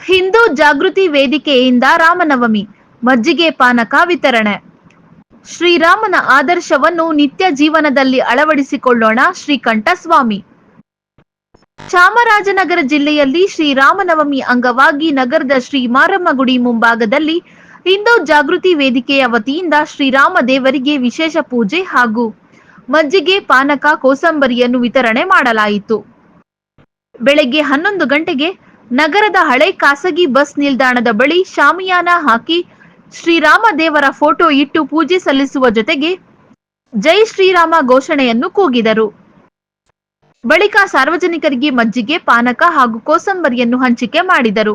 ಹಿಂದೂ ಜಾಗೃತಿ ವೇದಿಕೆಯಿಂದ ರಾಮನವಮಿ, ಮಜ್ಜಿಗೆ ಪಾನಕ ವಿತರಣೆ. ಶ್ರೀರಾಮನ ಆದರ್ಶವನ್ನು ನಿತ್ಯ ಜೀವನದಲ್ಲಿ ಅಳವಡಿಸಿಕೊಳ್ಳೋಣ ಶ್ರೀಕಂಠ ಸ್ವಾಮಿ ಚಾಮರಾಜನಗರ ಜಿಲ್ಲೆಯಲ್ಲಿ ಶ್ರೀರಾಮನವಮಿ ಅಂಗವಾಗಿ ನಗರದ ಶ್ರೀ ಮಾರಮ್ಮ ಗುಡಿ ಮುಂಭಾಗದಲ್ಲಿ ಹಿಂದೂ ಜಾಗೃತಿ ವೇದಿಕೆಯ ವತಿಯಿಂದ ಶ್ರೀರಾಮ ದೇವರಿಗೆ ವಿಶೇಷ ಪೂಜೆ ಹಾಗೂ ಮಜ್ಜಿಗೆ ಪಾನಕ ಕೋಸಂಬರಿಯನ್ನು ವಿತರಣೆ ಮಾಡಲಾಯಿತು. ಬೆಳಗ್ಗೆ ಹನ್ನೊಂದು ಗಂಟೆಗೆ ನಗರದ ಹಳೆ ಖಾಸಗಿ ಬಸ್ ನಿಲ್ದಾಣದ ಬಳಿ ಶಾಮಿಯಾನ ಹಾಕಿ ಶ್ರೀರಾಮ ದೇವರ ಫೋಟೋ ಇಟ್ಟು ಪೂಜೆ ಸಲ್ಲಿಸುವ ಜೊತೆಗೆ ಜೈ ಶ್ರೀರಾಮ ಘೋಷಣೆಯನ್ನು ಕೂಗಿದರು. ಬಳಿಕ ಸಾರ್ವಜನಿಕರಿಗೆ ಮಜ್ಜಿಗೆ, ಪಾನಕ ಹಾಗೂ ಕೋಸಂಬರಿಯನ್ನು ಹಂಚಿಕೆ ಮಾಡಿದರು.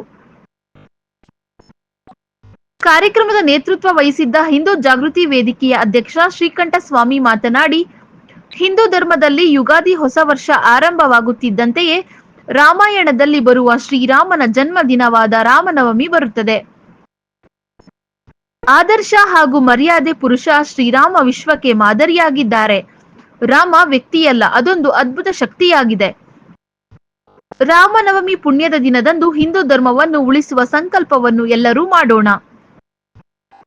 ಕಾರ್ಯಕ್ರಮದ ನೇತೃತ್ವ ವಹಿಸಿದ್ದ ಹಿಂದೂ ಜಾಗೃತಿ ವೇದಿಕೆಯ ಅಧ್ಯಕ್ಷ ಶ್ರೀಕಂಠ ಸ್ವಾಮಿ ಮಾತನಾಡಿ, ಹಿಂದೂ ಧರ್ಮದಲ್ಲಿ ಯುಗಾದಿ ಹೊಸ ವರ್ಷ ಆರಂಭವಾಗುತ್ತಿದ್ದಂತೆಯೇ ರಾಮಾಯಣದಲ್ಲಿ ಬರುವ ಶ್ರೀರಾಮನ ಜನ್ಮದಿನವಾದ ರಾಮನವಮಿ ಬರುತ್ತದೆ. ಆದರ್ಶ ಹಾಗೂ ಮರ್ಯಾದೆ ಪುರುಷ ಶ್ರೀರಾಮ ವಿಶ್ವಕ್ಕೆ ಮಾದರಿಯಾಗಿದ್ದಾರೆ. ರಾಮ ವ್ಯಕ್ತಿಯಲ್ಲ, ಅದೊಂದು ಅದ್ಭುತ ಶಕ್ತಿಯಾಗಿದೆ. ರಾಮನವಮಿ ಪುಣ್ಯದ ದಿನದಂದು ಹಿಂದೂ ಧರ್ಮವನ್ನು ಉಳಿಸುವ ಸಂಕಲ್ಪವನ್ನು ಎಲ್ಲರೂ ಮಾಡೋಣ.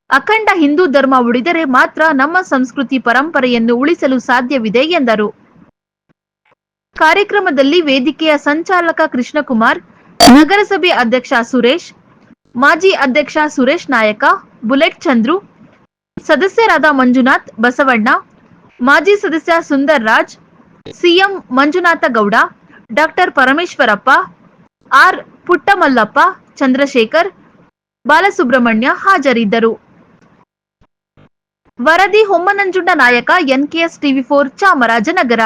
ಅಖಂಡ ಹಿಂದೂ ಧರ್ಮ ಉಳಿದರೆ ಮಾತ್ರ ನಮ್ಮ ಸಂಸ್ಕೃತಿ ಪರಂಪರೆಯನ್ನು ಉಳಿಸಲು ಸಾಧ್ಯವಿದೆ ಎಂದರು. ಕಾರ್ಯಕ್ರಮದಲ್ಲಿ ವೇದಿಕೆಯ ಸಂಚಾಲಕ ಕೃಷ್ಣಕುಮಾರ್, ನಗರಸಭೆ ಅಧ್ಯಕ್ಷ ಸುರೇಶ್, ಮಾಜಿ ಅಧ್ಯಕ್ಷ ಸುರೇಶ್ ನಾಯಕ, ಬುಲೆಟ್ ಚಂದ್ರು, ಸದಸ್ಯರಾದ ಮಂಜುನಾಥ್ ಬಸವಣ್ಣ, ಮಾಜಿ ಸದಸ್ಯ Sundar Raj, CM Manjunatha Gowda, doctor Parameshwarappa, R Puttamallappa, Chandrashekar, Balasubramanya ಹಾಜರಿದ್ದರು. ವರದಿ ಹೊಮ್ಮನಂಜುಂಡ ನಾಯಕ, ಎನ್ಕೆಎಸ್ ಟಿವಿ ಫೋರ್ ಚಾಮರಾಜನಗರ.